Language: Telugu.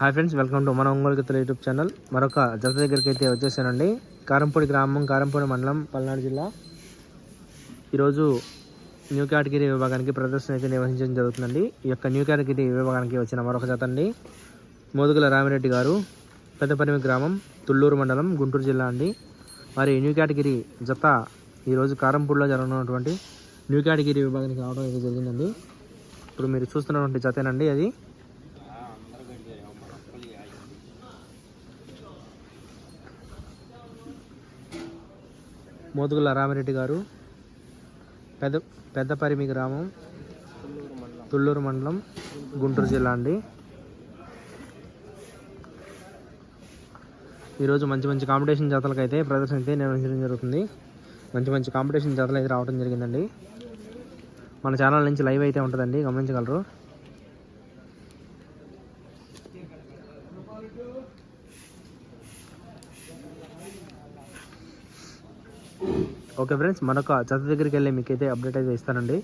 హాయ్ ఫ్రెండ్స్ వెల్కమ్ టు మన ఒంగోలు గిత్తల యూట్యూబ్ ఛానల్ మరొక జత దగ్గరికి అయితే వచ్చేసానండి. కారంపూడి గ్రామం కారంపూడి మండలం పల్నాడు జిల్లా. ఈరోజు న్యూ కేటగిరీ విభాగానికి ప్రదర్శన అయితే నిర్వహించడం జరుగుతుందండి. ఈ యొక్క న్యూ కేటగిరీ విభాగానికి వచ్చిన మరొక జత అండి. మోదుగుల రామిరెడ్డి గారు పెద్దపరిమి గ్రామం తుళ్ళూరు మండలం గుంటూరు జిల్లా అండి. మరి న్యూ కేటగిరీ జత ఈరోజు కారంపూడిలో జరగనున్నటువంటి న్యూ కేటగిరీ విభాగానికి రావడం అయితే జరిగిందండి. ఇప్పుడు మీరు చూస్తున్నటువంటి జతేనండి అది. మోదుగుల రామిరెడ్డి గారు పెద్ద పెద్దపరిమి గ్రామం తుళ్ళూరు మండలం గుంటూరు జిల్లా అండి. ఈరోజు మంచి మంచి కాంపిటీషన్ జాతలకు అయితే ప్రదర్శన అయితే నిర్వహించడం జరుగుతుంది. మంచి మంచి కాంపిటీషన్ జాతలు అయితే రావడం జరిగిందండి. మన ఛానల్ నుంచి లైవ్ అయితే ఉంటుందండి గమనించగలరు. ఓకే ఫ్రెండ్స్ మరొక చదువు దగ్గరికి వెళ్ళి మీకైతే అప్డేట్ అయితే ఇస్తానండి.